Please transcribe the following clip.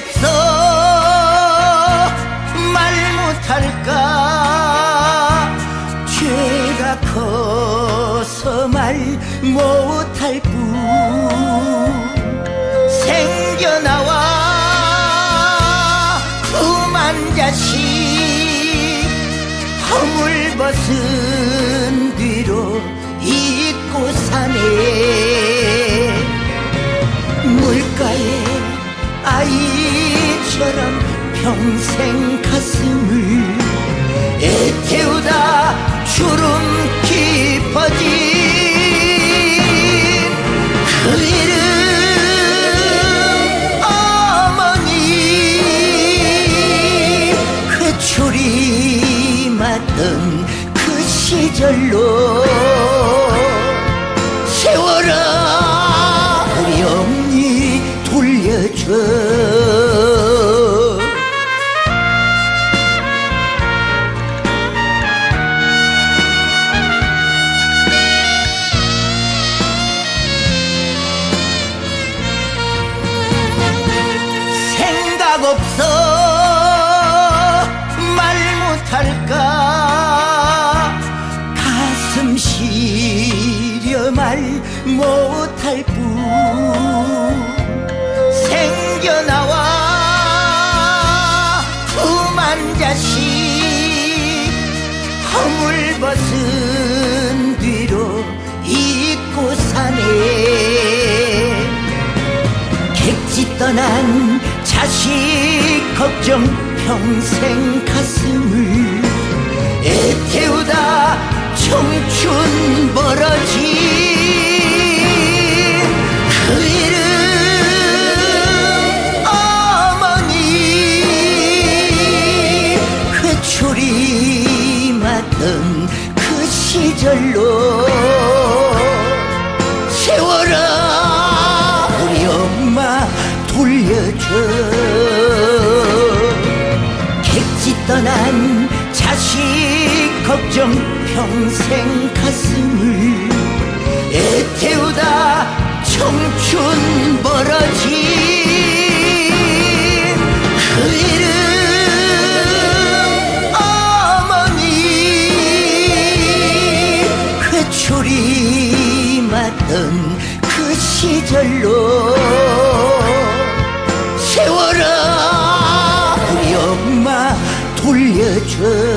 없어 말 못할까? 죄가 커서 말 못할 뿐 생겨나와 그만 자식 허물벗은 뒤로 잊고 사네. 평생 가슴을 애태우다 주름 깊어진 그 이름 어머니 그 추리 맞던 그 시절로 세월아 없어. 말 못할까. 가슴 시려 말 못할 뿐. 생겨나와. 두만 자식 허물 벗은 뒤로 잊고 사네. 객지 떠난 자식 걱정 평생 가슴을 애태우다 청춘 멀어진 그 이름 어머니. 그 추리 맞던 그 시절로 돌려줘 객지 떠난 자식 걱정 평생 가슴을 애태우다 청춘 멀어진 그 이름 어머니. 그 추리 맞던 그 시절로 세